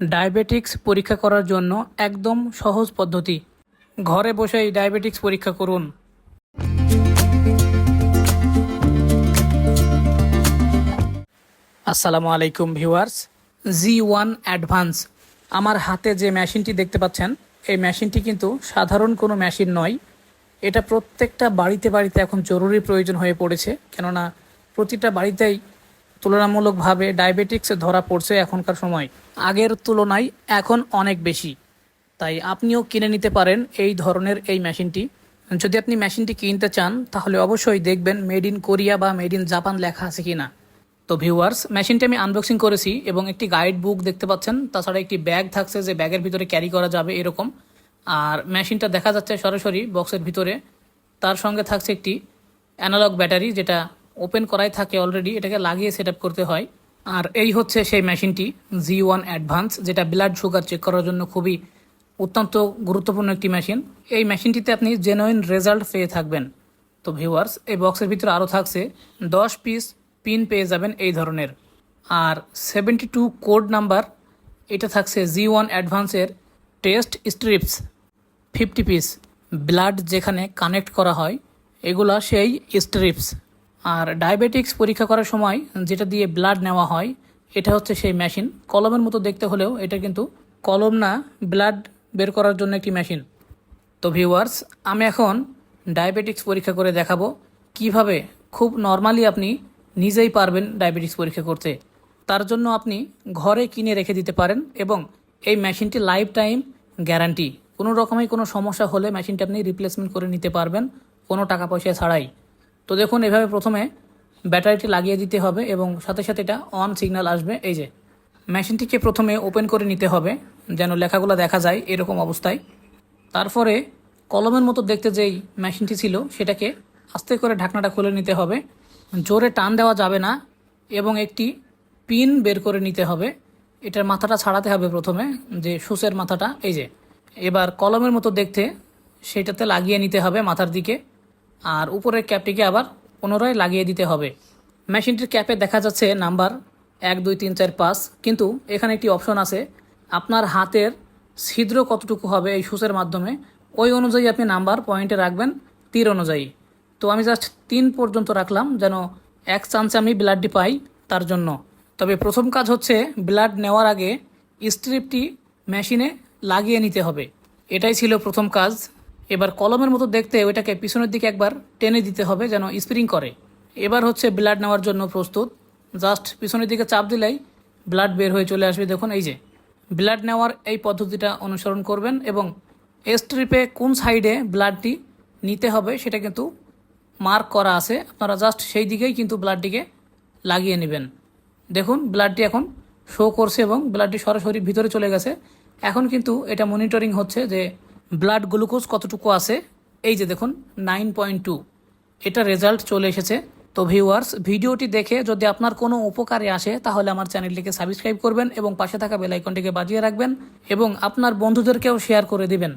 Diabetics পরীক্ষা করার জন্য একদম সহজ পদ্ধতি। ঘরে বসেই ডায়াবেটিক্স পরীক্ষা করুন। আসসালামু আলাইকুম ভিউয়ার্স। জি ওয়ান অ্যাডভান্স। আমার হাতে যে মেশিনটি দেখতে পাচ্ছেন, এই মেশিনটি কিন্তু সাধারণ কোনো মেশিন নয়। এটা প্রত্যেকটা বাড়িতে বাড়িতে এখন জরুরি প্রয়োজন হয়ে পড়েছে। কেননা প্রতিটা বাড়িতেই তুলনামূলকভাবে ডায়াবেটিক্স ধরা পড়ছে এখনকার সময়। আগের তুলনায় এখন অনেক বেশি। তাই আপনিও কিনে নিতে পারেন এই ধরনের এই মেশিনটি। যদি আপনি মেশিনটি কিনতে চান, তাহলে অবশ্যই দেখবেন মেড ইন কোরিয়া বা মেড ইন জাপান লেখা আছে কি না তো ভিউয়ার্স, মেশিনটি আমি আনবক্সিং করেছি এবং একটি গাইড বুক দেখতে পাচ্ছেন। তাছাড়া একটি ব্যাগ থাকছে যে ব্যাগের ভিতরে ক্যারি করা যাবে এরকম। আর মেশিনটা দেখা যাচ্ছে সরাসরি বক্সের ভিতরে। তার সঙ্গে থাকছে একটি অ্যানালগ ব্যাটারি যেটা ওপেন করাই থাকে অলরেডি এটাকে লাগিয়ে সেট করতে হয়। আর এই হচ্ছে সেই মেশিনটি জি ওয়ান অ্যাডভান্স যেটা ব্লাড সুগার চেক করার জন্য খুবই অত্যন্ত গুরুত্বপূর্ণ একটি মেশিন এই মেশিনটিতে আপনি জেনুইন রেজাল্ট পেয়ে থাকবেন। তো ভিউয়ার্স এই বক্সের ভিতরে আরও থাকছে, দশ পিস পিন পেয়ে যাবেন এই ধরনের। আর সেভেন্টি টু কোড নাম্বার এটা থাকছে G one অ্যাডভান্সের test strips fifty piece blood যেখানে কানেক্ট করা হয়, এগুলা সেই স্ট্রিপস আর ডায়াবেটিক্স পরীক্ষা করার সময় যেটা দিয়ে ব্লাড নেওয়া হয়, এটা হচ্ছে সেই মেশিন কলমের মতো দেখতে হলেও এটা কিন্তু কলম না ব্লাড বের করার জন্য একটি মেশিন তো ভিউয়ার্স আমি এখন ডায়াবেটিক্স পরীক্ষা করে দেখাবো কীভাবে খুব নর্মালি আপনি নিজেই পারবেন ডায়াবেটিক্স পরীক্ষা করতে। তার জন্য আপনি ঘরে কিনে রেখে দিতে পারেন এবং এই মেশিনটি লাইফ টাইম গ্যারান্টি কোনো রকমের কোনো সমস্যা হলে মেশিনটি আপনি রিপ্লেসমেন্ট করে নিতে পারবেন, কোনো টাকা পয়সা ছাড়াই। তো দেখুন, এভাবে প্রথমে ব্যাটারিটি লাগিয়ে দিতে হবে এবং সাথে সাথে এটা অন সিগন্যাল আসবে। এই যে মেশিনটিকে প্রথমে ওপেন করে নিতে হবে, যেন লেখাগুলো দেখা যায় এরকম অবস্থায়। তারপরে কলমের মতো দেখতে যেই মেশিনটি ছিল, সেটাকে আস্তে করে ঢাকনাটা খুলে নিতে হবে। জোরে টান দেওয়া যাবে না এবং একটি পিন বের করে নিতে হবে। এটার মাথাটা ছাড়াতে হবে প্রথমে, যে সুসের মাথাটা। এই যে, এবার কলমের মতো দেখতে, সেটাতে লাগিয়ে নিতে হবে মাথার দিকে। আর উপরের ক্যাপটিকে আবার পুনরায় লাগিয়ে দিতে হবে। মেশিনটির ক্যাপে দেখা যাচ্ছে নাম্বার এক, দুই, তিন, চার, পাঁচ। কিন্তু এখানে একটি অপশন আছে, আপনার হাতের ছিদ্র কতটুকু হবে এই সুসের মাধ্যমে, ওই অনুযায়ী আপনি নাম্বার পয়েন্টে রাখবেন তীর অনুযায়ী। তো আমি জাস্ট তিন পর্যন্ত রাখলাম যেন এক চান্সে আমি ব্লাডটি পাই তার জন্য। তবে প্রথম কাজ হচ্ছে ব্লাড নেওয়ার আগে স্ট্রিপটি মেশিনে লাগিয়ে নিতে হবে। এটাই ছিল প্রথম কাজ। এবার কলমের মতো দেখতে ওইটাকে পিছনের দিকে একবার টেনে দিতে হবে যেন স্প্রিং করে। এবার হচ্ছে ব্লাড নেওয়ার জন্য প্রস্তুত। জাস্ট পিছনের দিকে চাপ দিলেই ব্লাড বের হয়ে চলে আসবে। দেখুন, এই যে ব্লাড নেওয়ার এই পদ্ধতিটা অনুসরণ করবেন এবং স্ট্রিপে কোন সাইডে ব্লাডটি নিতে হবে সেটা কিন্তু মার্ক করা আছে। আপনারা জাস্ট সেই দিকেই কিন্তু ব্লাডটিকে লাগিয়ে নেবেন। দেখুন, ব্লাডটি এখন শো করছে এবং ব্লাডটি সরাসরি ভিতরে চলে গেছে। এখন কিন্তু এটা মনিটরিং হচ্ছে যে ব্লাড গ্লুকোজ কতটুকু আছে? এই যে দেখুন নাইন পয়েন্ট টু এটা রেজাল্ট চলে এসেছে। তো ভিউয়ার্স ভিডিওটি দেখে যদি আপনার কোনো উপকারে আসে, তাহলে আমার চ্যানেলটিকে সাবস্ক্রাইব করবেন এবং পাশে থাকা বেলাইকনটিকে বাজিয়ে রাখবেন এবং আপনার বন্ধুদেরকেও শেয়ার করে দিবেন।